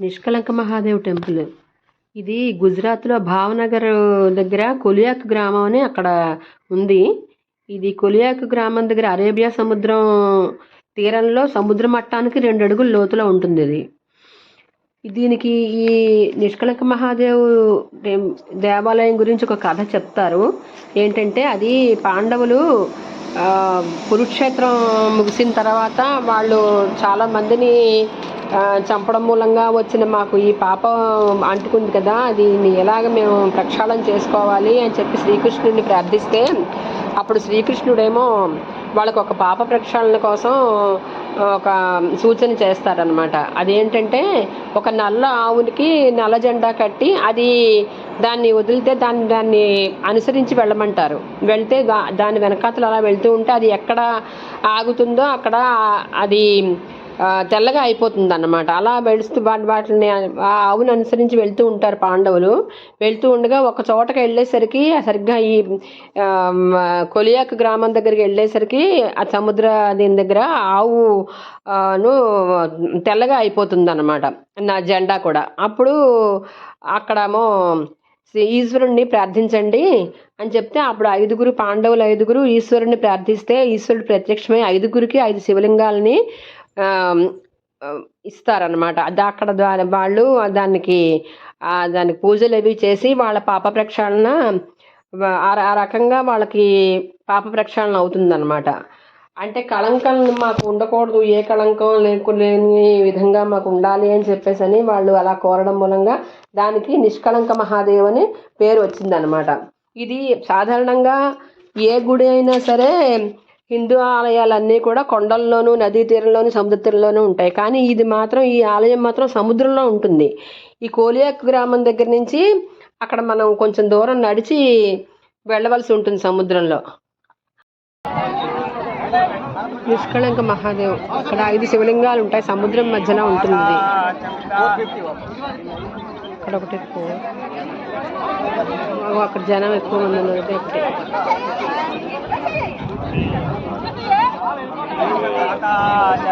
నిష్కలంక Mahadev temple. ఇది గుజరాత్లో భావనగర్ దగ్గర కొలియాక్ గ్రామం అని అక్కడ ఉంది. ఇది కొలియాక్ గ్రామం దగ్గర అరేబియా సముద్రం తీరంలో సముద్ర మట్టానికి రెండు అడుగుల లోతులో ఉంటుంది ఇది. దీనికి ఈ నిష్కలంక మహాదేవ్ దేవాలయం గురించి ఒక కథ చెప్తారు. ఏంటంటే అది పాండవులు కురుక్షేత్రం ముగిసిన తర్వాత వాళ్ళు చాలా మందిని చంపడం మూలంగా వచ్చిన మాకు ఈ పాపం అంటుకుంది కదా దీన్ని ఎలాగ మేము ప్రక్షాళన చేసుకోవాలి అని చెప్పి శ్రీకృష్ణుడిని ప్రార్థిస్తే అప్పుడు శ్రీకృష్ణుడేమో వాళ్ళకు ఒక పాప ప్రక్షాళన కోసం ఒక సూచన చేస్తారనమాట అదేంటంటే ఒక నల్ల ఆవునికి నల్ల జెండా కట్టి అది దాన్ని వదిలితే దాన్ని దాన్ని అనుసరించి వెళ్ళమంటారు. వెళ్తే దా- దాని వెనకాతలు అలా వెళ్తూ ఉంటే అది ఎక్కడ ఆగుతుందో అక్కడ అది తెల్లగా అయిపోతుంది అన్నమాట అలా వెడుస్తూ వాటి వాటిని ఆ ఆవును అనుసరించి వెళ్తూ ఉంటారు పాండవులు. వెళ్తూ ఉండగా ఒక చోటకి వెళ్ళేసరికి సరిగ్గా ఈ కొలియాక కొలియాక్ గ్రామం దగ్గరికి వెళ్ళేసరికి ఆ సముద్ర దీని దగ్గర ఆవు ను తెల్లగా అయిపోతుంది అన్నమాట నా జెండా కూడా. అప్పుడు అక్కడేమో ఈశ్వరుణ్ణి ప్రార్థించండి అని చెప్తే అప్పుడు ఐదుగురు పాండవులు ఐదుగురు ఈశ్వరుని ప్రార్థిస్తే ఈశ్వరుడు ప్రత్యక్షమై ఐదుగురికి ఐదు శివలింగాలని ఇస్తారనమాట అది అక్కడ ద్వారా వాళ్ళు దానికి దానికి పూజలు అవి చేసి వాళ్ళ పాప ప్రక్షాళన ఆ ఆ రకంగా వాళ్ళకి పాప ప్రక్షాళన అవుతుందన్నమాట. అంటే కళంకం మాకు ఉండకూడదు ఏ కళంకం లేకు లేని విధంగా మాకు ఉండాలి అని చెప్పేసి అని వాళ్ళు అలా కోరడం మూలంగా దానికి నిష్కళంక మహాదేవ్ అని పేరు వచ్చిందనమాట ఇది సాధారణంగా ఏ గుడి అయినా సరే హిందూ ఆలయాలన్నీ కూడా కొండల్లోనూ నదీ తీరంలోనూ సముద్ర తీరంలోనూ ఉంటాయి. కానీ ఇది మాత్రం ఈ ఆలయం మాత్రం సముద్రంలో ఉంటుంది. ఈ కోలియాక్ గ్రామం దగ్గర నుంచి అక్కడ మనం కొంచెం దూరం నడిచి వెళ్ళవలసి ఉంటుంది సముద్రంలో. నిష్కళంక మహాదేవ్. అక్కడ ఐదు శివలింగాలు ఉంటాయి. సముద్రం మధ్యన ఉంటుంది. అక్కడ ఒకటి ఎక్కువ. అక్కడ జనం ఎక్కువ మంది ఉన్నారు. ఒకటి